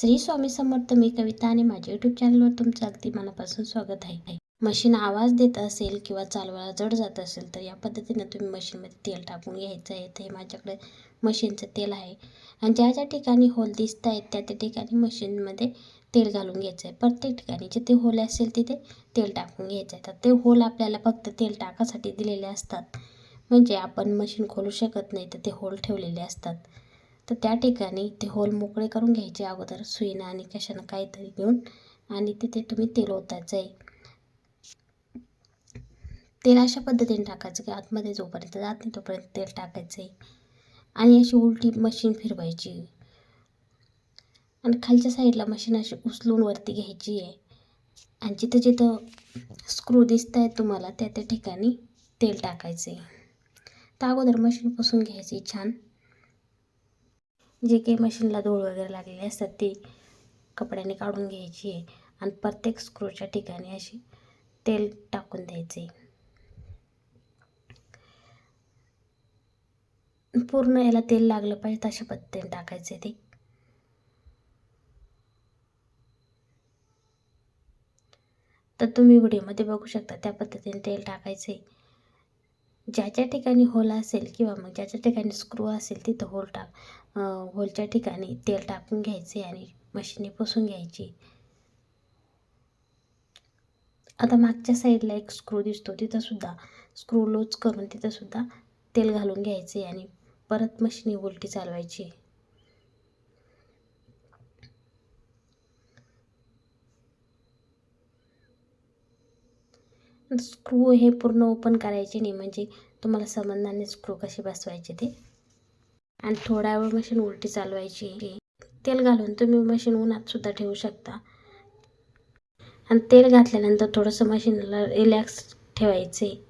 श्री स्वामी समर्थ मी कविता आणि माझ्या यूट्यूब चॅनलवर तुमचं अगदी मनापासून स्वागत आहे. मशीन आवाज देत असेल किंवा चालवायला जड जात असेल तर या पद्धतीनं तुम्ही मशीनमध्ये तेल टाकून घ्यायचं आहे. तर हे माझ्याकडे मशीनचं तेल आहे. आणि ज्या ज्या ठिकाणी होल दिसत आहेत त्या त्या ठिकाणी मशीनमध्ये तेल घालून घ्यायचं आहे. प्रत्येक ठिकाणी जिथे होल असेल तिथे तेल टाकून घ्यायचं आहे. तर ते होल आपल्याला फक्त तेल टाकासाठी दिलेले असतात. म्हणजे आपण मशीन खोलू शकत नाही तर ते होल ठेवलेले असतात. तर त्या ठिकाणी ते होल मोकळे करून घ्यायचे अगोदर सुईनं आणि कशानं काहीतरी घेऊन आणि तिथे तुम्ही तेल ओतायचं आहे. तेल अशा पद्धतीने टाकायचं की आतमध्ये जोपर्यंत जात नाही तोपर्यंत तेल टाकायचं आहे. आणि अशी उलटी मशीन फिरवायची. आणि खालच्या साईडला मशीन अशी उचलून वरती घ्यायची आहे. आणि जिथं जिथं स्क्रू दिसत आहेत तुम्हाला त्या त्या ठिकाणी तेल टाकायचं आहे. तर अगोदर मशीन पुसून घ्यायची छान. जे काही मशीनला धूळ वगैरे लागलेली असतात ती कपड्याने काढून घ्यायची आहे आणि प्रत्येक स्क्रूच्या ठिकाणी अशी तेल टाकून द्यायचे. पूर्ण याला तेल लागलं पाहिजे तशा पद्धतीने टाकायचे ते. तर तुम्ही व्हिडिओमध्ये बघू शकता त्या पद्धतीने तेल टाकायचे. ज्या ज्या ठिकाणी होल असेल किंवा मग ज्या ज्या ठिकाणी स्क्रू असेल तिथं होल टाक होलच्या ठिकाणी तेल टाकून घ्यायचे आणि मशीने पुसून घ्यायची. आता मागच्या साईडला एक स्क्रू दिसतो तिथंसुद्धा स्क्रू लूज करून तिथंसुद्धा तेल घालून घ्यायचे आणि परत मशीनी उलटी चालवायची. स्क्रू हे पूर्ण ओपन करायचे नाही. म्हणजे तुम्हाला समजणार स्क्रू कसे बसवायचे ते. आणि थोडा वेळ मशीन उलटी चालवायची. तेल घालून तुम्ही मशीन उन्हातसुद्धा ठेवू शकता. आणि तेल घातल्यानंतर थोडंसं मशीनला रिलॅक्स ठेवायचे.